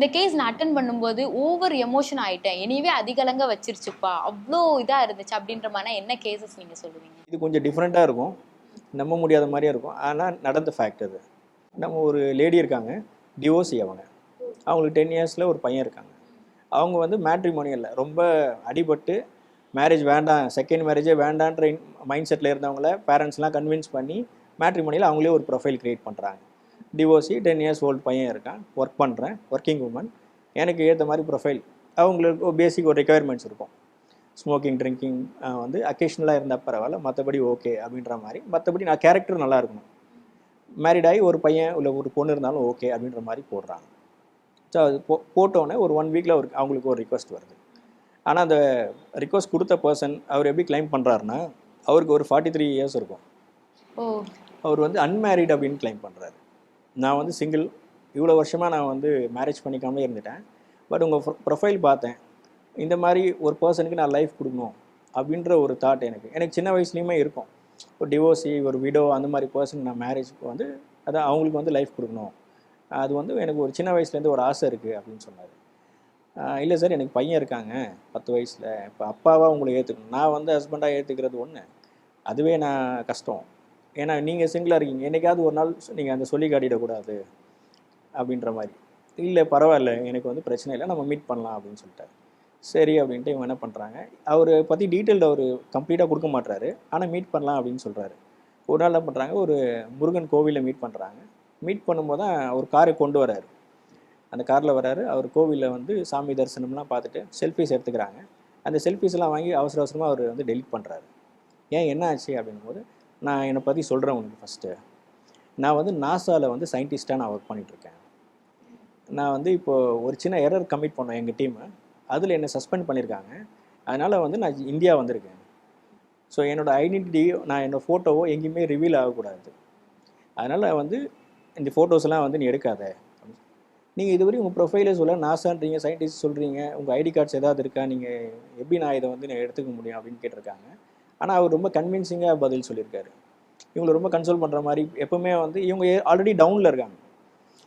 இந்த கேஸ் நான் அட்டன் பண்ணும்போது ஓவர் எமோஷன் ஆயிட்டேன். எனிவே அதிகலங்க வச்சிருச்சுப்பா. அவ்வளோ இதாக இருந்துச்சு அப்படின்ற மாதிரி என்ன கேசஸ் நீங்க சொல்லுவீங்க? இது கொஞ்சம் டிஃப்ரெண்ட்டாக இருக்கும். நம்ப முடியாத மாதிரியே இருக்கும். ஆனால் நடந்த ஃபேக்ட் அது. நம்ம ஒரு லேடி இருக்காங்க. டிவோர்ஸ் அவங்க அவங்களுக்கு டென் இயர்ஸில் ஒரு பையன் இருக்காங்க. அவங்க வந்து மேட்ரிமோனியலில் ரொம்ப அடிபட்டு மேரேஜ் வேண்டாம் செகண்ட் மேரேஜே வேண்டான்ற மைண்ட் செட்டில் இருந்தவங்கள பேரண்ட்ஸ்லாம் கன்வின்ஸ் பண்ணி மேட்ரிமோனியில் அவங்களே ஒரு ப்ரொஃபைல் க்ரியேட் பண்ணுறாங்க டிவோர்ஸி டென் இயர்ஸ் ஓல்டு பையன் இருக்கான் ஒர்க் பண்ணுறேன் ஒர்க்கிங் உமன் எனக்கு ஏற்ற மாதிரி ப்ரொஃபைல் அவங்களுக்கு பேசிக் ஒரு ரெக்குயர்மெண்ட்ஸ் இருக்கும். ஸ்மோக்கிங் ட்ரிங்கிங் வந்து அக்கேஷனலாக இருந்தால் பரவாயில்ல மற்றபடி ஓகே அப்படின்ற மாதிரி. மற்றபடி நான் கேரக்டர் நல்லா இருக்கணும். மேரிட் ஆகி ஒரு பையன் இல்லை ஒரு பொண்ணு இருந்தாலும் ஓகே அப்படின்ற மாதிரி போடுறாங்க. ஸோ அது போ போட்டோன்னே ஒரு ஒன் வீக்கில் ஒரு அவங்களுக்கு ஒரு ரிக்வஸ்ட் வருது. ஆனால் அந்த ரிக்வஸ்ட் கொடுத்த பர்சன் அவர் எப்படி கிளைம் பண்ணுறாருன்னா அவருக்கு ஒரு ஃபார்ட்டி த்ரீ இயர்ஸ் இருக்கும் அவர் வந்து அன்மேரிட் அப்படின்னு கிளைம் பண்ணுறாரு நான் வந்து சிங்கிள் இவ்வளோ வருஷமாக நான் வந்து மேரேஜ் பண்ணிக்காமலே இருந்துட்டேன். பட் உங்கள் ப்ரொஃபைல் பார்த்தேன். இந்த மாதிரி ஒரு பர்சனுக்கு நான் லைஃப் கொடுக்கணும் அப்படின்ற ஒரு தாட் எனக்கு. எனக்கு சின்ன வயசுலேயுமே இருக்கும். ஒரு டிவோர்ஸி ஒரு விடோ அந்த மாதிரி பர்சன் நான் மேரேஜ்க்கு வந்து அதான் அவங்களுக்கு வந்து லைஃப் கொடுக்கணும். அது வந்து எனக்கு ஒரு சின்ன வயசுலேருந்து ஒரு ஆசை இருக்குது அப்படின்னு சொன்னார். இல்லை சார் எனக்கு பையன் இருக்காங்க பத்து வயசில். இப்போ அப்பாவாக உங்களை ஏற்றுக்கணும் நான் வந்து ஹஸ்பண்டாக ஏற்றுக்கிறது ஒன்று அதுவே நான் கஷ்டம். ஏன்னா நீங்கள் சிங்கிளாக இருக்கீங்க. என்றைக்காவது ஒரு நாள் நீங்கள் அந்த சொல்லி காட்டிடக்கூடாது அப்படின்ற மாதிரி. இல்லை பரவாயில்ல. எனக்கு வந்து பிரச்சனை இல்லை. நம்ம மீட் பண்ணலாம் அப்படின்னு சொல்லிட்டாரு சரி அப்படின்ட்டு இவங்க என்ன பண்ணுறாங்க அவரை பற்றி டீட்டெயில் அவர் கம்ப்ளீட்டாக கொடுக்க மாட்டாரு ஆனால் மீட் பண்ணலாம் அப்படின்னு சொல்கிறாரு ஒரு நாள் என்ன பண்ணுறாங்க ஒரு முருகன் கோவிலில் மீட் பண்ணுறாங்க மீட் பண்ணும்போது தான் அவர் காரை கொண்டு வராரு. அந்த காரில் வராரு. அவர் கோவிலில் வந்து சாமி தரிசனம்லாம் பார்த்துட்டு செல்ஃபிஸ் எடுத்துக்கிறாங்க. அந்த செல்ஃபிஸ் எல்லாம் வாங்கி அவசர அவசரமாக அவர் வந்து டெலிட் பண்ணுறாரு ஏன்? என்ன ஆச்சு? அப்படின்னும் போது நான் என்னை பற்றி சொல்கிறேன் உங்களுக்கு ஃபஸ்ட்டு நான் வந்து நாசாவில் வந்து சயின்டிஸ்ட்டாக நான் ஒர்க் பண்ணிகிட்ருக்கேன் நான் வந்து இப்போது ஒரு சின்ன எரர் கமிட் பண்ணோம் எங்கள் டீமு அதில் என்னை சஸ்பெண்ட் பண்ணியிருக்காங்க அதனால் வந்து நான் இந்தியா வந்திருக்கேன். ஸோ என்னோடய ஐடென்டிட்டி நான் என்னோடய ஃபோட்டோவோ எங்கேயுமே ரிவீல் ஆகக்கூடாது. அதனால் வந்து இந்த ஃபோட்டோஸ்லாம் வந்து நீ எடுக்காத. நீங்கள் இதுவரையும் உங்கள் ப்ரொஃபைலே சொல்ல நாசான்றீங்க சயின்டிஸ்ட் சொல்கிறீங்க உங்கள் ஐடி கார்ட்ஸ் ஏதாவது இருக்கா நீங்கள் எப்படி நான் இதை வந்து நான் எடுத்துக்க முடியும் அப்படின்னு கேட்டிருக்காங்க. ஆனால் அவர் ரொம்ப கன்வின்சிங்காக பதில் சொல்லியிருக்காரு. இவங்களை ரொம்ப கன்சோல் பண்ணுற மாதிரி எப்பவுமே வந்து இவங்க ஆல்ரெடி டவுனில் இருக்காங்க.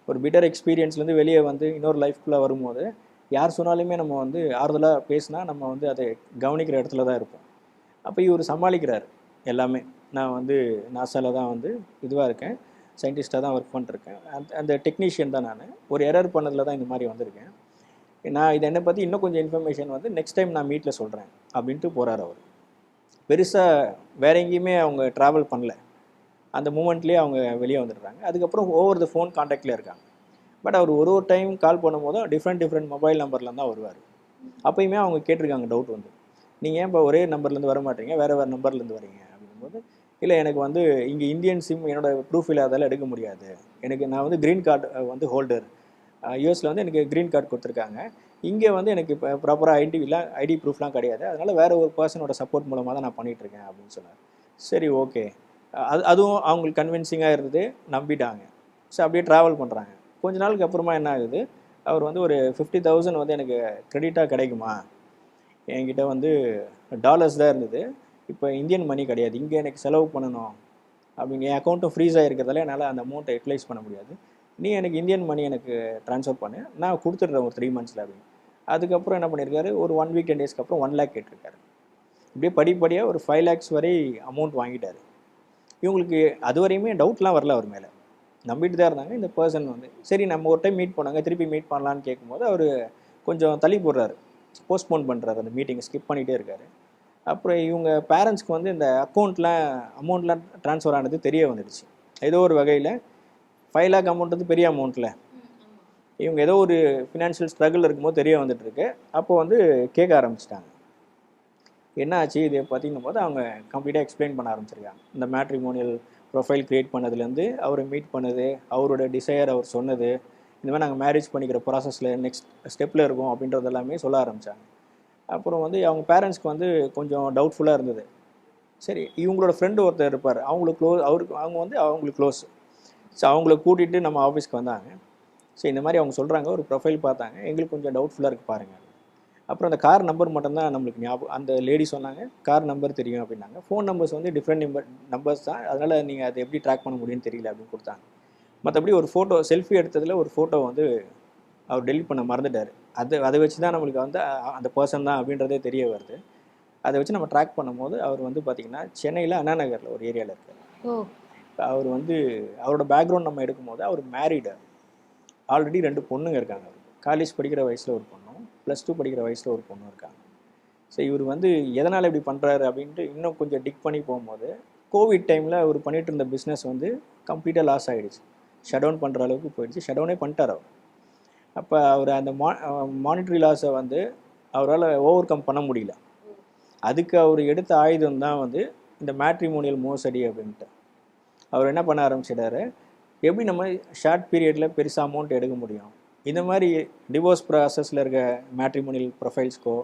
ஒரு பிட்டர் எக்ஸ்பீரியன்ஸ்லேருந்து வெளியே வந்து இன்னொரு லைஃப்குள்ளே வரும்போது யார் சொன்னாலுமே நம்ம வந்து ஆறுதலாக பேசினா நம்ம வந்து அதை கவனிக்கிற இடத்துல தான் இருப்போம். அப்போ இவர் சமாளிக்கிறார் எல்லாமே. நான் வந்து நாசாவில் தான் வந்து இதுவாக இருக்கேன். சயின்டிஸ்ட்டாக தான் ஒர்க் பண்ணிருக்கேன் அந்த அந்த டெக்னீஷியன் தான் நான். ஒரு எரர் பண்ணதில் தான் இந்த மாதிரி வந்திருக்கேன். நான் இதை என்னை பற்றி இன்னும் கொஞ்சம் இன்ஃபர்மேஷன் வந்து நெக்ஸ்ட் டைம் நான் மீட்டில் சொல்கிறேன் அப்படின்ட்டு போகிறார் அவர். பெருசாக வேற எங்கேயுமே அவங்க ட்ராவல் பண்ணல. அந்த மூமெண்ட்லேயே அவங்க வெளியே வந்துடுறாங்க. அதுக்கப்புறம் ஓவர் த ஃபோன் காண்டாக்டில் இருக்காங்க. பட் அவர் ஒரு ஒரு டைம் கால் பண்ணும்போதும் டிஃப்ரெண்ட் டிஃப்ரெண்ட் மொபைல் நம்பர்ல தான் வருவார். அப்பயுமே அவங்க கேட்டிருக்காங்க டவுட் வந்து. நீங்கள் ஏன் இப்போ ஒரே நம்பர்லேருந்து வர மாட்டீங்க? வேறு வேறு நம்பர்லேருந்து வரீங்க. அப்படிங்கும்போது இல்லை எனக்கு வந்து இங்கே இந்தியன் சிம் என்னோடய ப்ரூஃப் இல்லாதால எடுக்க முடியாது. எனக்கு நான் வந்து க்ரீன் கார்டு வந்து ஹோல்டர் யூஎஸில் வந்து எனக்கு க்ரீன் கார்டு கொடுத்துருக்காங்க. இங்கே வந்து எனக்கு இப்போ ப்ராப்பராக இல்லை ஐடி ப்ரூஃப்லாம் கிடையாது. அதனால் வேறு ஒரு பர்சனோட சப்போர்ட் மூலமாக தான் நான் பண்ணிகிட்ருக்கேன் அப்படின்னு சொன்னார். சரி ஓகே அது அதுவும் அவங்களுக்கு கன்வின்சிங்காக இருந்தது நம்பிட்டாங்க. ஸோ அப்படியே ட்ராவல் பண்ணுறாங்க கொஞ்ச நாளுக்கு அப்புறமா என்ன ஆகுது? அவர் வந்து ஒரு ஃபிஃப்டி தௌசண்ட் வந்து எனக்கு க்ரெடிட்டாக கிடைக்குமா? என்கிட்ட வந்து டாலர்ஸ் தான் இருந்தது. இப்போ இந்தியன் மணி கிடையாது. இங்கே எனக்கு செலவு பண்ணணும். அப்படிங்க என் அக்கௌண்ட்டும் ஃப்ரீஸ் ஆகிருக்கிறதால என்னால் அந்த அமௌண்ட்டை யூட்டிலைஸ் பண்ண முடியாது. நீ எனக்கு இந்தியன் மணி எனக்கு ட்ரான்ஸ்ஃபர் பண்ணு. நான் கொடுத்துட்றேன் ஒரு த்ரீ மந்த்ஸில் அப்படின்னு. அதுக்கப்புறம் என்ன பண்ணியிருக்காரு? ஒரு ஒன் வீக் டென் டேஸ்க்கு அப்புறம் ஒன் லேக் கேட்டிருக்காரு. இப்படியே படிப்படியாக ஒரு ஃபைவ் லேக்ஸ் வரை அமௌண்ட் வாங்கிட்டார். இவங்களுக்கு அது வரையுமே டவுட்லாம் வரல அவர் மேலே. நம்பிட்டு தான் இருந்தாங்க. இந்த பர்சன் வந்து சரி நம்ம ஒரு டைம் மீட் பண்ணாங்க. திருப்பி மீட் பண்ணலான்னு கேட்கும்போது அவர் கொஞ்சம் தள்ளி போடுறாரு. போஸ்ட்போன் பண்ணுறாரு அந்த மீட்டிங்கை ஸ்கிப் பண்ணிகிட்டே இருக்காரு. அப்புறம் இவங்க பேரண்ட்ஸ்க்கு வந்து இந்த அக்கௌண்ட்லாம் அமௌண்ட்லாம் ட்ரான்ஸ்ஃபர் ஆனது தெரிய வந்துடுச்சு. ஏதோ ஒரு வகையில் ஃபைவ் லேக் அமௌண்ட் வந்து பெரிய அமௌண்ட்டில் இவங்க ஏதோ ஒரு ஃபினான்ஷியல் ஸ்ட்ரகிள் இருக்கும்போது தெரிய வந்துட்டுருக்கு. அப்போ வந்து கேட்க ஆரம்பிச்சிட்டாங்க. என்ன ஆச்சு இதை பற்றிங்கும் போது அவங்க கம்ப்ளீட்டாக எக்ஸ்பிளைன் பண்ண ஆரம்பிச்சிருக்காங்க. இந்த மேட்ரிமோனியல் ப்ரொஃபைல் க்ரியேட் பண்ணதுலேருந்து அவரை மீட் பண்ணது அவரோட டிசையர் அவர் சொன்னது இந்த மாதிரி நாங்கள் மேரேஜ் பண்ணிக்கிற ப்ராசஸில் நெக்ஸ்ட் ஸ்டெப்பில் இருக்கோம் அப்படின்றது எல்லாமே சொல்ல ஆரம்பித்தாங்க அப்புறம் வந்து அவங்க பேரண்ட்ஸ்க்கு வந்து கொஞ்சம் டவுட்ஃபுல்லாக இருந்தது. சரி இவங்களோட ஃப்ரெண்டு ஒருத்தர் இருப்பார். அவங்களுக்கு க்ளோஸ் அவருக்கு அவங்க வந்து அவங்களுக்கு க்ளோஸ் ஸோ அவங்கள கூட்டிகிட்டு நம்ம ஆஃபீஸ்க்கு வந்தாங்க. ஸோ இந்த மாதிரி அவங்க சொல்கிறாங்க ஒரு ப்ரொஃபைல் பார்த்தாங்க. எங்களுக்கு கொஞ்சம் டவுட்ஃபுல்லாக இருக்குது பாருங்கள் அப்புறம் அந்த கார் நம்பர் மட்டும்தான் நம்மளுக்கு ஞாபகம் அந்த லேடி சொன்னாங்க கார் நம்பர் தெரியும் அப்படின்னாங்க. ஃபோன் நம்பர்ஸ் வந்து டிஃப்ரெண்ட் நம்பர் நம்பர்ஸ் தான். அதனால் நீங்கள் அதை எப்படி ட்ராக் பண்ண முடியும்னு தெரியல அப்படின்னு கொடுத்தாங்க. மற்றபடி ஒரு ஃபோட்டோ செல்ஃபி எடுத்ததில் ஒரு ஃபோட்டோ வந்து அவர் டெலிட் பண்ண மறந்துட்டார். அது அதை வச்சு தான் நம்மளுக்கு வந்து அந்த பர்சன் தான் அப்படின்றதே தெரிய வருது. அதை வச்சு நம்ம ட்ராக் பண்ணும்போது அவர் வந்து பார்த்திங்கன்னா சென்னையில் அண்ணா நகரில் ஒரு ஏரியாவில் இருக்கார். அவர் வந்து அவரோட பேக்ரவுண்ட் நம்ம எடுக்கும்போது அவர் மேரீடு ஆல்ரெடி ரெண்டு பொண்ணுங்க இருக்காங்க. காலேஜ் படிக்கிற வயசில் ஒரு பொண்ணும் ப்ளஸ் டூ படிக்கிற வயசில் ஒரு பொண்ணும் இருக்காங்க. ஸோ இவர் வந்து எதனால் இப்படி பண்ணுறாரு அப்படின்ட்டு இன்னும் கொஞ்சம் டிக் பண்ணி போகும்போது கோவிட் டைமில் அவர் பண்ணிகிட்டு இருந்த பிஸ்னஸ் வந்து கம்ப்ளீட்டாக லாஸ் ஆகிடுச்சு ஷட் டவுன் பண்ணுற அளவுக்கு போயிடுச்சு. ஷட் டவுனே பண்ணிட்டார் அவர். அப்போ அவர் அந்த மா மானிட்ரி லாஸை வந்து அவரால் ஓவர் கம் பண்ண முடியல. அதுக்கு அவர் எடுத்த ஆயுதம் தான் வந்து இந்த மேட்ரிமோனியல் மோசடி அப்படின்ட்டு. அவர் என்ன பண்ண ஆரம்பிச்சிட்டாரு? எப்படி நம்ம ஷார்ட் பீரியடில் பெருசாக அமௌண்ட் எடுக்க முடியும்? இந்த மாதிரி டிவோர்ஸ் ப்ராசஸில் இருக்க மேட்ரிமோனியல் ப்ரொஃபைல்ஸ்க்கோ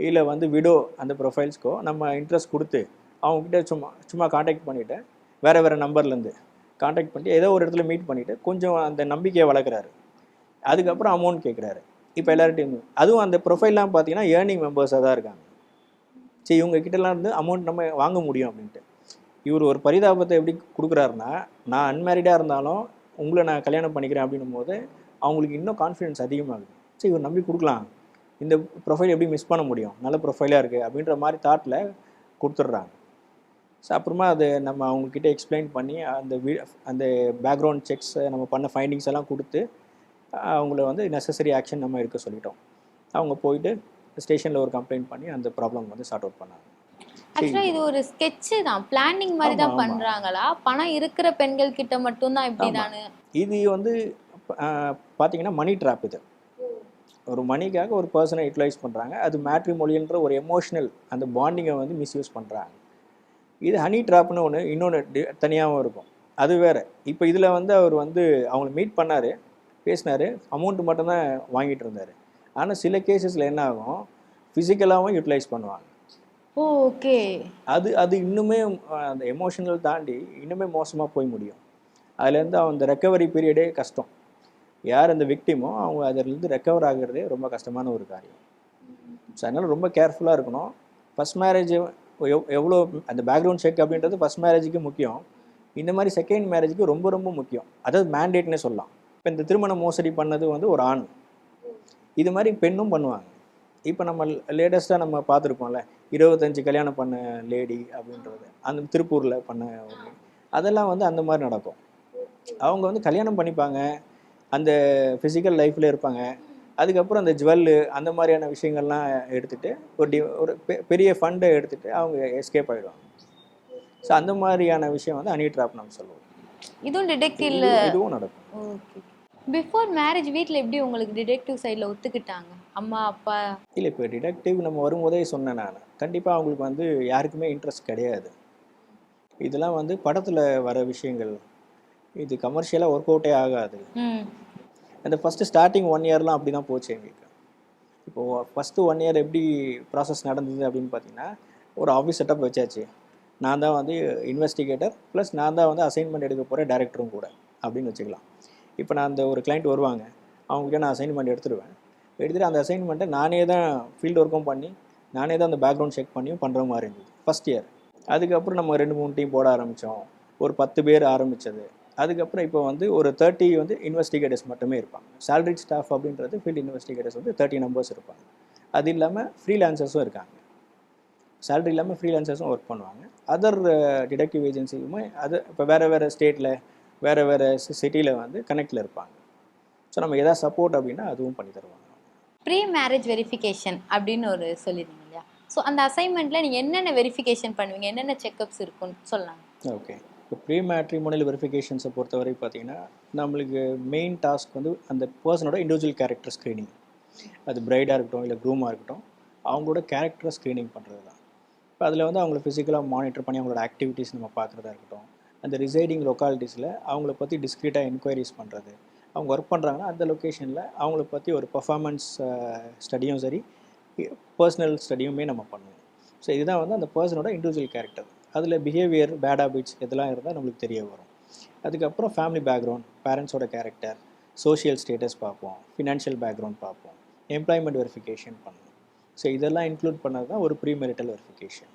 இல்லை வந்து விடோ அந்த ப்ரொஃபைல்ஸ்க்கோ நம்ம இன்ட்ரெஸ்ட் கொடுத்து அவங்கக்கிட்ட சும்மா சும்மா காண்டாக்ட் பண்ணிவிட்டு வேறு வேறு நம்பர்லேருந்து காண்டாக்ட் பண்ணிட்டு ஏதோ ஒரு இடத்துல மீட் பண்ணிவிட்டு கொஞ்சம் அந்த நம்பிக்கையை வளர்க்குறாரு. அதுக்கப்புறம் அமௌண்ட் கேட்குறாரு. இப்போ எல்லார்ட்டையும் அதுவும் அந்த ப்ரொஃபைல்லாம் பார்த்தீங்கன்னா ஏர்னிங் மெம்பர்ஸாக தான் இருக்காங்க. சரி இவங்க கிட்டலாம் இருந்து அமௌண்ட் நம்ம வாங்க முடியும் அப்படின்ட்டு. இவர் ஒரு பரிதாபத்தை எப்படி கொடுக்குறாருன்னா நான் அன்மேரிடாக இருந்தாலும் உங்களை நான் கல்யாணம் பண்ணிக்கிறேன் அப்படின்னும் போது அவங்களுக்கு இன்னும் கான்ஃபிடன்ஸ் அதிகமாகுது. சரி இவர் நம்பி கொடுக்கலாம். இந்த ப்ரொஃபைல் எப்படி மிஸ் பண்ண முடியும்? நல்ல ப்ரொஃபைலாக இருக்குது அப்படின்ற மாதிரி தாட்டில் கொடுத்துட்றாங்க. ஸோ அப்புறமா அது நம்ம அவங்கக்கிட்ட எக்ஸ்பிளைன் பண்ணி அந்த வீ அந்த பேக்ரவுண்ட் செக்ஸை நம்ம பண்ண ஃபைண்டிங்ஸ் எல்லாம் கொடுத்து அவங்கள வந்து நெசசரி ஆக்ஷன் நம்ம எடுக்க சொல்லிட்டோம். அவங்க போயிட்டு ஸ்டேஷனில் ஒரு கம்ப்ளைண்ட் பண்ணி அந்த ப்ராப்ளம் வந்து சார்ட் அவுட் பண்ணாங்க. ஆக்சுவலா இது ஒரு ஸ்கெட்ச் தான். பிளானிங் மாதிரி தான். பண்றாங்களா? பணம் இருக்கிற பெண்கள் கிட்ட மட்டும் தான் இப்படி தானு? இது வந்து ஆஹ், பார்த்தீங்கன்னா மணி ட்ராப் இது. ஒரு மணிக்காக ஒரு பர்சனை யூட்டிலைஸ் பண்ணுறாங்க அது மேட்ரிமொழின்ற ஒரு எமோஷனல் அந்த பாண்டிங்கை வந்து மிஸ்யூஸ் பண்ணுறாங்க இது ஹனி ட்ராப்னு ஒன்று இன்னொன்று தனியாகவும் இருக்கும். அது வேற. இப்போ இதில் வந்து அவர் வந்து அவங்கள மீட் பண்ணார் பேசினார் அமௌண்ட் மட்டும்தான் வாங்கிட்டு இருந்தார். ஆனால் சில கேசஸில் என்ன ஆகும்? ஃபிசிக்கலாகவும் யூட்டிலைஸ் பண்ணுவாங்க. ஓகே. அது அது இன்னுமே அந்த எமோஷனல் தாண்டி இன்னுமே மோசமாக போய் முடியும். அதுலேருந்து அந்த ரெக்கவரி பீரியடே கஷ்டம். யார் அந்த விக்டிமோ அவங்க அதிலேருந்து ரெக்கவர் ஆகிறதே ரொம்ப கஷ்டமான ஒரு காரியம். ஸோ அதனால் ரொம்ப கேர்ஃபுல்லாக இருக்கணும். ஃபஸ்ட் மேரேஜ் எவ்வளோ அந்த பேக்ரவுண்ட் செக் அப்படின்றது ஃபஸ்ட் மேரேஜுக்கு முக்கியம். இந்த மாதிரி செகண்ட் மேரேஜுக்கு ரொம்ப ரொம்ப முக்கியம். அதாவது மேண்டேட்னே சொல்லலாம். இப்போ இந்த திருமண மோசடி பண்ணது வந்து ஒரு ஆண். இது மாதிரி பெண்ணும் பண்ணுவாங்க. இப்போ நம்ம லேட்டஸ்ட்டாக நம்ம பார்த்துருப்போம்ல இருபத்தஞ்சு கல்யாணம் பண்ண லேடி அப்படின்றது. அந்த திருப்பூரில் பண்ண அதெல்லாம் வந்து அந்த மாதிரி நடக்கும். அவங்க வந்து கல்யாணம் பண்ணிப்பாங்க. அந்த ஃபிசிக்கல் லைஃப்பில் இருப்பாங்க. அதுக்கப்புறம் அந்த ஜுவல்லு அந்த மாதிரியான விஷயங்கள்லாம் எடுத்துகிட்டு ஒரு டி ஒரு பெ- பெரிய ஃபண்டை எடுத்துகிட்டு அவங்க எஸ்கேப் ஆகிடுவாங்க ஸோ அந்த மாதிரியான விஷயம் வந்து அனி ட்ராப் நம்ம சொல்லுவோம். இதுவும் டிடெக்டிவ்ல இது- இதுவும் நடக்கும். ஓகே பிஃபோர் மேரேஜ் வீட்ல எப்படி உங்களுக்கு டிடெக்டிவ் சைடுல ஒத்துக்கிட்டாங்க? அம்மா அப்பா. இல்லை இப்போ டிடெக்டிவ் நம்ம வரும்போதே சொன்னேன் நான். கண்டிப்பாக அவங்களுக்கு வந்து யாருக்குமே இன்ட்ரெஸ்ட் கிடையாது. இதெல்லாம் வந்து படத்தில் வர விஷயங்கள். இது கமர்ஷியலாக ஒர்க் அவுட்டே ஆகாது. அந்த ஃபஸ்ட்டு ஸ்டார்டிங் ஒன் இயர்லாம் அப்படி தான் போச்சு எங்களுக்கு. இப்போது ஃபஸ்ட்டு ஒன் இயர் எப்படி ப்ராசஸ் நடந்தது அப்படின்னு பார்த்தீங்கன்னா ஒரு ஆஃபீஸ் செட்டப் வச்சாச்சு. நான் தான் வந்து இன்வெஸ்டிகேட்டர் ப்ளஸ் நான் தான் வந்து அசைன்மெண்ட் எடுக்க போகிற டேரக்டரும் கூட அப்படின்னு வச்சுக்கலாம். இப்போ நான் அந்த ஒரு கிளைண்ட் வருவாங்க. அவங்ககிட்ட நான் அசைன்மெண்ட் எடுத்துருவேன். எடுத்துகிட்டு அந்த அசைன்மெண்ட்டை நானே தான் ஃபீல்டு ஒர்க்கும் பண்ணி நானே தான் அந்த பேக்ரவுண்ட் செக் பண்ணியும் பண்ணுற மாதிரி இருந்தது ஃபஸ்ட் இயர் அதுக்கப்புறம் நம்ம ரெண்டு மூணு டீம் போட ஆரம்பித்தோம் ஒரு பத்து பேர் ஆரம்பித்தது அதுக்கப்புறம் இப்போ வந்து ஒரு தேர்ட்டி வந்து இன்வெஸ்டிகேட்டர்ஸ் மட்டுமே இருப்பாங்க. salaried ஸ்டாஃப் அப்படின்றது ஃபீல்டு இன்வெஸ்டிகேட்டர்ஸ் வந்து தேர்ட்டி நம்பர்ஸ் இருப்பாங்க. அது இல்லாமல் ஃப்ரீலான்சர்ஸும் இருக்காங்க. சேலரி இல்லாமல் ஃப்ரீலான்சர்ஸும் ஒர்க் பண்ணுவாங்க. அதர் டிடெக்டிவ் ஏஜென்சியுமே அது இப்போ வேறு வேறு ஸ்டேட்டில் வேறு வேறு சிட்டியில் வந்து கனெக்டில் இருப்பாங்க. ஸோ நம்ம எதாவது சப்போர்ட் அப்படின்னா அதுவும் பண்ணி தருவாங்க. ப்ரீ மேரேஜ் வெரிஃபிகேஷன் அப்படின்னு ஒரு சொல்லியிருந்தீங்க இல்லையா? ஸோ அந்த அசைன்மெண்ட்டில் நீங்கள் என்னென்ன வெரிஃபிகேஷன் பண்ணுவீங்க? என்னென்ன செக்கப்ஸ் இருக்கும்னு சொல்லலாம். ஓகே இப்போ ப்ரீ மேட்ரிமோனியல் வெரிஃபிகேஷன்ஸை பொறுத்தவரை பார்த்தீங்கன்னா நம்மளுக்கு மெயின் டாஸ்க் வந்து அந்த பர்சனோட இண்டிவிஜுவல் கேரக்டர் ஸ்க்ரீனிங் அது பிரைடாக இருக்கட்டும் இல்லை க்ரூமாக இருக்கட்டும் அவங்களோட கேரக்டரை ஸ்க்ரீனிங் பண்ணுறது தான் இப்போ அதில் வந்து அவங்கள ஃபிசிக்கலாக மானிட்டர் பண்ணி அவங்களோட ஆக்டிவிட்டீஸ் நம்ம பார்க்குறதா இருக்கட்டும் அந்த ரிசைடிங் லொக்காலிட்டிஸில் அவங்கள பற்றி டிஸ்க்ரீட்டாக என்கொயரிஸ் பண்ணுறது அவங்க ஒர்க் பண்ணுறாங்கன்னா அந்த லொக்கேஷனில் அவங்கள பற்றி ஒரு பர்ஃபார்மன்ஸ் ஸ்டடியும் சரி பர்சனல் ஸ்டடியுமே நம்ம பண்ணுவோம். ஸோ இதுதான் வந்து அந்த பர்சனோட இண்டிவிஜுவல் கேரக்டர் அதில் பிஹேவியர் பேட் ஹாபிட்ஸ் இதெல்லாம் இருந்தால் நம்மளுக்கு தெரிய வரும். அதுக்கப்புறம் ஃபேமிலி பேக்ரவுண்ட் பேரண்ட்ஸோட கேரக்டர் சோஷியல் ஸ்டேட்டஸ் பார்ப்போம் ஃபினான்ஷியல் பேக்ரவுண்ட் பார்ப்போம் எம்ப்ளாய்மெண்ட் வெரிஃபிகேஷன் பண்ணுவோம். ஸோ இதெல்லாம் இன்க்ளூட் பண்ணது தான் ஒரு premarital verification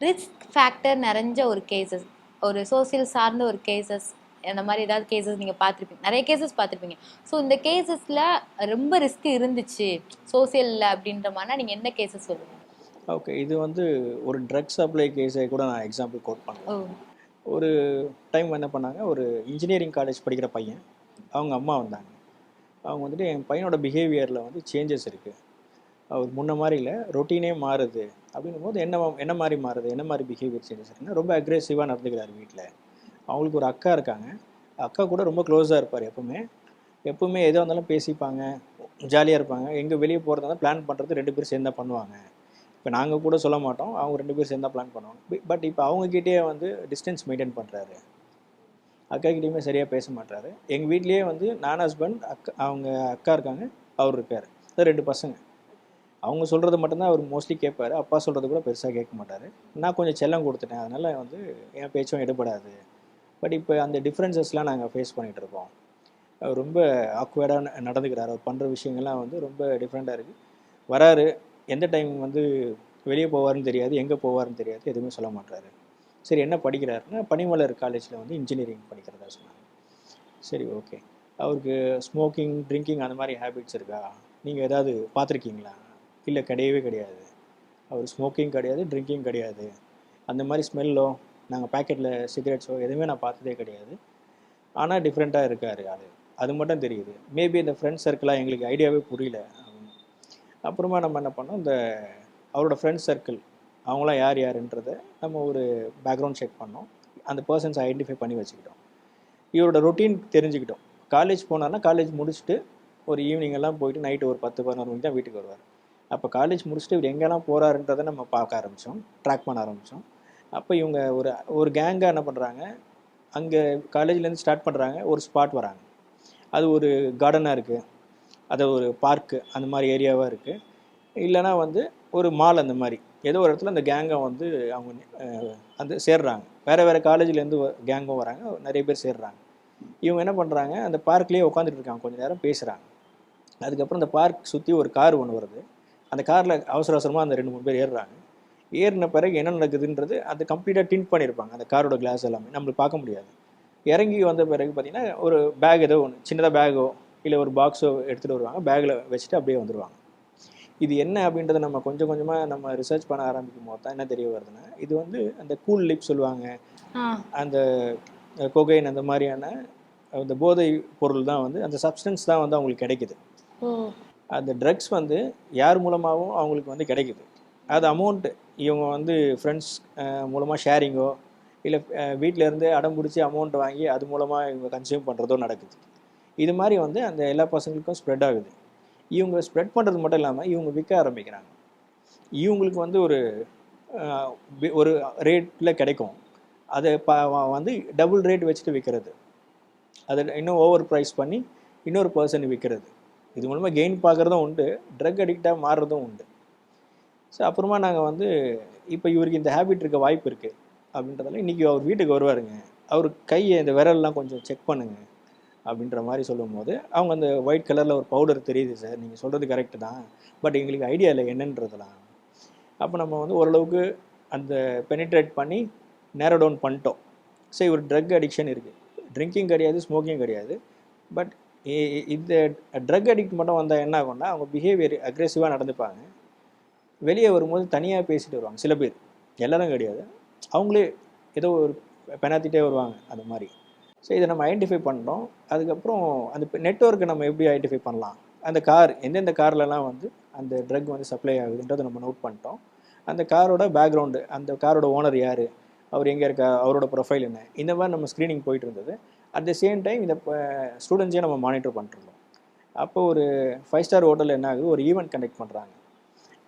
risk factor நிறைஞ்ச ஒரு கேசஸ் ஒரு சோசியல் சார்ந்த ஒரு கேசஸ் அந்த மாதிரி ஏதாவது கேசஸ் நீங்க பார்த்திருப்பீங்க. நிறைய கேசஸ் பார்த்திருப்பீங்க. ஸோ இந்த கேசஸ்ல ரொம்ப ரிஸ்க் இருந்துச்சு சோசியல்ல அப்படின்ற மாதிரி நீங்க என்ன கேசஸ் சொல்லுவீங்க? ஓகே இது வந்து ஒரு ட்ரக்ஸ் சப்ளை கேஸை கூட நான் எக்ஸாம்பிள் கோட் பண்ணேன் ஒரு டைம் என்ன பண்ணாங்க? ஒரு இன்ஜினியரிங் காலேஜ் படிக்கிற பையன் அவங்க அம்மா வந்தாங்க. அவங்க வந்துட்டு என் பையனோட பிஹேவியரில் வந்து சேஞ்சஸ் இருக்குது அவர் முன்ன மாதிரி இல்லை ரொட்டீனே மாறுது. அப்படின்னும் போது என்ன என்ன மாதிரி மாறுது? என்ன மாதிரி பிஹேவியர் சேஞ்சஸ் இருக்குன்னா ரொம்ப அக்ரெசிவாக நடந்துக்கிறார் வீட்டில் அவங்களுக்கு ஒரு அக்கா இருக்காங்க. அக்கா கூட ரொம்ப க்ளோஸாக இருப்பார் எப்பவுமே. எப்பவுமே எதாக இருந்தாலும் பேசிப்பாங்க. ஜாலியாக இருப்பாங்க. எங்கே வெளியே போகிறதா இருந்தால் பிளான் பண்ணுறது ரெண்டு பேரும் சேர்ந்தா பண்ணுவாங்க. இப்போ நாங்கள் கூட சொல்ல மாட்டோம். அவங்க ரெண்டு பேரும் சேர்ந்து தான் பிளான் பண்ணுவாங்க பட் இப்போ அவங்கக்கிட்டே வந்து டிஸ்டன்ஸ் மெயின்டைன் பண்ணுறாரு அக்கா கிட்டேயுமே சரியாக பேச மாட்டாரு எங்கள் வீட்லேயே வந்து நான் ஹஸ்பண்ட் அக்கா அவங்க அக்கா இருக்காங்க. அவர் இருக்கார். அது ரெண்டு பசங்க. அவங்க சொல்கிறது மட்டும்தான் அவர் மோஸ்ட்லி கேட்பார். அப்பா சொல்கிறது கூட பெருசாக கேட்க மாட்டார். நான் கொஞ்சம் செல்லம் கொடுத்துட்டேன். அதனால் வந்து என் பேச்சும் எடுபடாது. பட் இப்போ அந்த டிஃப்ரென்சஸ்லாம் நாங்கள் ஃபேஸ் பண்ணிகிட்டு இருக்கோம். அவர் ரொம்ப ஆக்வேர்டாக நடந்துக்கிறார். அவர் பண்ணுற விஷயங்கள்லாம் வந்து ரொம்ப டிஃப்ரெண்ட்டாக இருக்குது வராரு. எந்த டைம் வந்து வெளியே போவார்னு தெரியாது. எங்கே போவார்னு தெரியாது. எதுவுமே சொல்ல மாட்டாரு சரி என்ன படிக்கிறாருன்னா பனிமலர் காலேஜில் வந்து இன்ஜினியரிங் படிக்கிறதா சொன்னாங்க. சரி ஓகே அவருக்கு ஸ்மோக்கிங் ட்ரிங்கிங் அந்த மாதிரி ஹேபிட்ஸ் இருக்கா? நீங்கள் ஏதாவது பார்த்துருக்கீங்களா? இல்லை கிடையவே கிடையாது. அவர் ஸ்மோக்கிங் கிடையாது ட்ரிங்கிங் கிடையாது. அந்த மாதிரி ஸ்மெல்லோ நாங்கள் பேக்கெட்டில் சிகரெட்ஸோ எதுவுமே நான் பார்த்ததே கிடையாது. ஆனால் டிஃப்ரெண்ட்டாக இருக்கார் அது அது மட்டும் தெரியுது. மேபி இந்த ஃப்ரெண்ட்ஸ் சர்க்கிளாக எங்களுக்கு ஐடியாவே புரியல. அப்புறமா நம்ம என்ன பண்ணோம் இந்த அவரோட ஃப்ரெண்ட்ஸ் சர்க்கிள் அவங்களாம் யார் யாருன்றதை நம்ம ஒரு பேக்ரவுண்ட் செக் பண்ணோம். அந்த பர்சன்ஸ் ஐடென்டிஃபை பண்ணி வச்சுக்கிட்டோம். இவரோட ரொட்டீன் தெரிஞ்சுக்கிட்டோம். காலேஜ் போனார்னா காலேஜ் முடிச்சுட்டு ஒரு ஈவினிங் எல்லாம் போயிட்டு நைட்டு ஒரு பத்து பதினோரு மணிக்கு தான் வீட்டுக்கு வருவார். அப்போ காலேஜ் முடிச்சுட்டு இவர் எங்கெல்லாம் போகிறாருன்றதை நம்ம பார்க்க ஆரம்பித்தோம் ட்ராக் பண்ண ஆரம்பித்தோம் அப்போ இவங்க ஒரு ஒரு கேங்காக என்ன பண்ணுறாங்க அங்கே காலேஜ்லேருந்து ஸ்டார்ட் பண்ணுறாங்க ஒரு ஸ்பாட் வராங்க. அது ஒரு கார்டனாக இருக்குது அது ஒரு பார்க்கு அந்த மாதிரி ஏரியாவாக இருக்குது இல்லைனா வந்து ஒரு மால் அந்த மாதிரி. ஏதோ ஒரு இடத்துல அந்த கேங்கை வந்து அவங்க அந்த சேர்றாங்க. வேறு வேறு காலேஜ்லேருந்து கேங்கும் வராங்க. நிறைய பேர் சேர்றாங்க. இவங்க என்ன பண்ணுறாங்க அந்த பார்க்லேயே உட்காந்துட்டு இருக்காங்க. கொஞ்ச நேரம் பேசுகிறாங்க அதுக்கப்புறம் அந்த பார்க் சுற்றி ஒரு கார் ஒன்று வருது. அந்த காரில் அவசர அவசரமாக அந்த ரெண்டு மூணு பேர் ஏறுறாங்க. ஏறின பிறகு என்ன நடக்குதுன்றது அது கம்ப்ளீட்டாக டிண்ட் பண்ணியிருப்பாங்க. அந்த காரோட கிளாஸ் எல்லாமே. நம்மளுக்கு பார்க்க முடியாது. இறங்கி வந்த பிறகு பார்த்தீங்கன்னா ஒரு பேக் ஏதோ ஒன்று சின்னதாக பேக்கோ இல்லை ஒரு பாக்ஸோ எடுத்துகிட்டு வருவாங்க. பேக்கில் வச்சுட்டு அப்படியே வந்துடுவாங்க இது என்ன அப்படின்றத நம்ம கொஞ்சம் கொஞ்சமாக நம்ம ரிசர்ச் பண்ண ஆரம்பிக்கும் போது தான் என்ன தெரிய வருதுன்னா இது வந்து அந்த கூல் லிப் சொல்லுவாங்க. அந்த கொகைன் அந்த மாதிரியான அந்த போதை பொருள் தான் வந்து அந்த சப்ஸ்டன்ஸ் தான் வந்து அவங்களுக்கு கிடைக்குது. அந்த ட்ரக்ஸ் வந்து யார் மூலமாகவும் அவங்களுக்கு வந்து கிடைக்குது. அது அமௌண்ட்டு இவங்க வந்து ஃப்ரெண்ட்ஸ் மூலமாக ஷேரிங்கோ இல்லை வீட்டிலேருந்து அடம் பிடிச்சி அமௌண்ட் வாங்கி அது மூலமாக இவங்க கன்சியூம் பண்ணுறதோ நடக்குது. இது மாதிரி வந்து அந்த எல்லா பசங்களுக்கும் ஸ்ப்ரெட் ஆகுது. இவங்க ஸ்ப்ரெட் பண்ணுறது மட்டும் இல்லாமல் இவங்க விற்க ஆரம்பிக்கிறாங்க. இவங்களுக்கு வந்து ஒரு ஒரு ரேட்டில் கிடைக்கும். அதை ப வந்து டபுள் ரேட் வச்சுட்டு விற்கிறது அதை இன்னும் ஓவர் ப்ரைஸ் பண்ணி இன்னொரு பர்சன் விற்கிறது இது மூலமாக கெயின் பார்க்குறதும் உண்டு ட்ரக் அடிக்டாக மாறுறதும் உண்டு. ஸோ அப்புறமா நாங்கள் வந்து இப்போ இவருக்கு இந்த ஹேபிட் இருக்க வாய்ப்பு இருக்குது அப்படின்றதால இன்றைக்கி அவர் வீட்டுக்கு வருவாருங்க. அவர் கையை இந்த விரல்லாம் கொஞ்சம் செக் பண்ணுங்கள் அப்படின்ற மாதிரி சொல்லும்போது அவங்க அந்த ஒயிட் கலரில் ஒரு பவுடர் தெரியுது சார் நீங்கள் சொல்கிறது கரெக்டு தான். பட் எங்களுக்கு ஐடியா இல்லை என்னன்றதுலாம். அப்போ நம்ம வந்து ஓரளவுக்கு அந்த பெனிட்ரேட் பண்ணி நேரோ டவுன் பண்ணிட்டோம். சரி ஒரு ட்ரக் அடிக்ஷன் இருக்குது ட்ரிங்கிங் கிடையாது ஸ்மோக்கிங் கிடையாது. பட் இந்த ட்ரக் அடிக்ட் மட்டும் வந்தால் என்ன ஆகும்னா அவங்க பிஹேவியர் அக்ரெசிவாக நடந்துப்பாங்க. வெளியே வரும்போது தனியாக பேசிட்டு வருவாங்க. சில பேர். எல்லாரும் கிடையாது. அவங்களே ஏதோ ஒரு பெனாத்திட்டே வருவாங்க. அந்த மாதிரி. ஸோ இதை நம்ம ஐடென்டிஃபை பண்ணுறோம் அதுக்கப்புறம் அந்த நெட்ஒர்க்கை நம்ம எப்படி ஐடென்டிஃபை பண்ணலாம்? அந்த கார் எந்தெந்த கார்லலாம் வந்து அந்த ட்ரக் வந்து சப்ளை ஆகுதுன்றதை நம்ம நோட் பண்ணிட்டோம். அந்த காரோட பேக்ரவுண்டு அந்த காரோட ஓனர் யார்? அவர் எங்கே இருக்கா அவரோட ப்ரொஃபைல் என்ன? இந்த மாதிரி நம்ம ஸ்க்ரீனிங் போயிட்டு இருந்தது. அட் த சேம் டைம் இந்த ஸ்டூடெண்ட்ஸையும் நம்ம மானிட்டர் பண்ணிட்டுருந்தோம் அப்போ ஒரு ஃபைவ் ஸ்டார் ஹோட்டலில் என்ன ஆகுது? ஒரு ஈவெண்ட் கண்டக்ட் பண்ணுறாங்க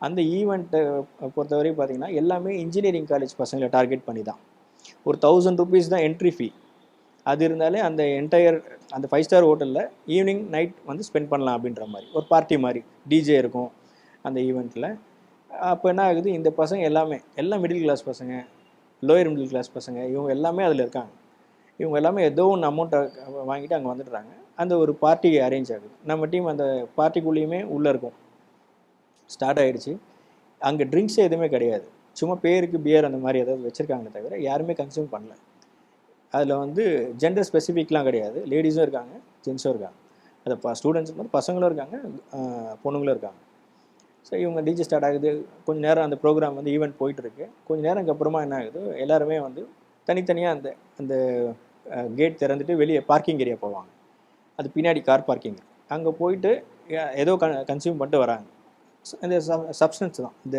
அந்த ஈவெண்ட்டை பொறுத்தவரை பார்த்தீங்கன்னா எல்லாமே இன்ஜினியரிங் காலேஜ் பசங்களை டார்கெட் பண்ணி தான் ஒரு தௌசண்ட் ருபீஸ் தான் என்ட்ரி ஃபீ அது இருந்தாலே அந்த என்டையர் அந்த ஃபைவ் ஸ்டார் ஹோட்டலில் ஈவினிங் நைட் வந்து ஸ்பெண்ட் பண்ணலாம் அப்படின்ற மாதிரி. ஒரு பார்ட்டி மாதிரி டிஜே இருக்கும் அந்த ஈவெண்ட்டில் அப்போ என்ன ஆகுது? இந்த பசங்க எல்லாமே எல்லாம் மிடில் கிளாஸ் பசங்க லோயர் மிடில் கிளாஸ் பசங்க இவங்க எல்லாமே அதில் இருக்காங்க. இவங்க எல்லாமே ஏதோ ஒன்று அமௌண்ட்டை வாங்கிட்டு அங்கே வந்துடுறாங்க. அந்த ஒரு பார்ட்டி அரேஞ்ச் ஆகுது. நம்ம டீம் அந்த பார்ட்டிக்குள்ளேயுமே உள்ளே இருக்கும். ஸ்டார்ட் ஆகிடுச்சு அங்கே ட்ரிங்க்ஸ் எதுவுமே கிடையாது. சும்மா பேருக்கு பியர் அந்த மாதிரி ஏதாவது வச்சுருக்காங்களே தவிர யாருமே கன்சியூம் பண்ணல. அதில் வந்து ஜெண்டர் ஸ்பெசிஃபிக்லாம் கிடையாது. லேடிஸும் இருக்காங்க ஜென்ஸும் இருக்காங்க. அதை ப ஸ்டூடெண்ட்ஸ் மாதிரி பசங்களும் இருக்காங்க பொண்ணுங்களும் இருக்காங்க. ஸோ இவங்க டிஜே ஸ்டார்ட் ஆகுது. கொஞ்சம் நேரம் அந்த ப்ரோக்ராம் வந்து ஈவெண்ட் போயிட்டுருக்கு. கொஞ்சம் நேரம்க்கு அப்புறமா என்ன ஆகுது? எல்லாருமே வந்து தனித்தனியாக அந்த அந்த கேட் திறந்துட்டு வெளியே பார்க்கிங் ஏரியா போவாங்க. அது பின்னாடி கார் பார்க்கிங் அங்கே போயிட்டு ஏதோ க கன்சியூம் பண்ணிட்டு வராங்க. இந்த சப்ஸ்டன்ஸ் தான். இந்த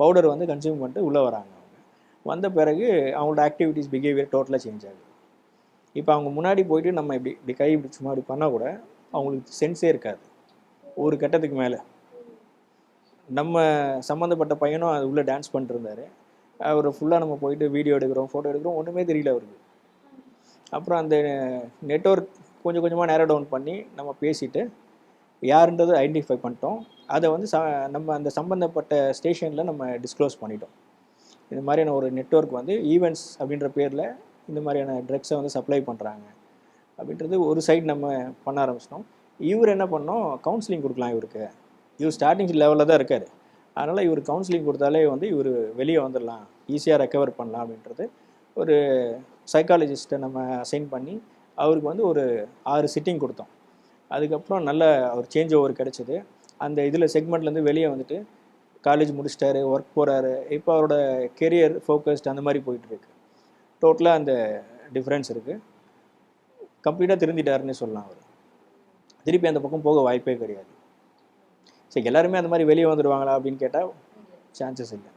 பவுடர் வந்து கன்சியூம் பண்ணிட்டு உள்ளே வராங்க அவங்க. வந்த பிறகு அவங்களோட ஆக்டிவிட்டீஸ் பிஹேவியர் டோட்டலாக சேஞ்ச் ஆகுது. இப்போ அவங்க முன்னாடி போயிட்டு நம்ம இப்படி இப்படி கை இப்படி சும்மா இப்படி பண்ணால் கூட அவங்களுக்கு சென்ஸே இருக்காது. ஒரு கட்டத்துக்கு மேலே. நம்ம சம்மந்தப்பட்ட பையனும் அது உள்ளே டான்ஸ் பண்ணிட்டுருந்தாரு அவர் ஃபுல்லாக நம்ம போயிட்டு வீடியோ எடுக்கிறோம் ஃபோட்டோ எடுக்கிறோம் ஒன்றுமே தெரியல அவருக்கு. அப்புறம் அந்த நெட்வொர்க் கொஞ்சம் கொஞ்சமாக நேரோ டவுன் பண்ணி நம்ம பேசிட்டு யாருன்றதை ஐடென்டிஃபை பண்ணிட்டோம். அதை வந்து ச நம்ம அந்த சம்மந்தப்பட்ட ஸ்டேஷனில் நம்ம டிஸ்க்ளோஸ் பண்ணிட்டோம். இந்த மாதிரியான ஒரு நெட்வொர்க் வந்து ஈவெண்ட்ஸ் அப்படின்ற பேரில் இந்த மாதிரியான ட்ரக்ஸை வந்து சப்ளை பண்ணுறாங்க அப்படின்றது ஒரு சைடு நம்ம பண்ண ஆரம்பிச்சிட்டோம். இவர் என்ன பண்ணோம்? கவுன்சிலிங் கொடுக்கலாம் இவருக்கு. இவர் ஸ்டார்டிங் லெவலில் தான் இருக்கார். அதனால் இவர் கவுன்சிலிங் கொடுத்தாலே வந்து இவர் வெளியே வந்துடலாம் ஈஸியாக ரெக்கவர் பண்ணலாம் அப்படின்றது ஒரு சைக்காலஜிஸ்ட்டை நம்ம அசைன் பண்ணி அவருக்கு வந்து ஒரு ஆறு சிட்டிங் கொடுத்தோம். அதுக்கப்புறம் நல்ல ஒரு சேஞ்ச் ஓவர் கிடச்சிது. அந்த இதில் செக்மெண்ட்லேருந்து வெளியே வந்துட்டு காலேஜ் முடிச்சிட்டாரு ஒர்க் போகிறாரு இப்போ அவரோட கெரியர் ஃபோக்கஸ்ட் அந்த மாதிரி போயிட்டுருக்கு டோட்டலாக அந்த டிஃப்ரென்ஸ் இருக்குது கம்ப்ளீட்டாக திருந்திட்டாருன்னு சொல்லலாம் அவர். திருப்பி அந்த பக்கம் போக வாய்ப்பே கிடையாது. சரி எல்லாருமே அந்த மாதிரி வெளியே வந்துடுவாங்களா அப்படின்னு கேட்டால் சான்சஸ் இல்லை.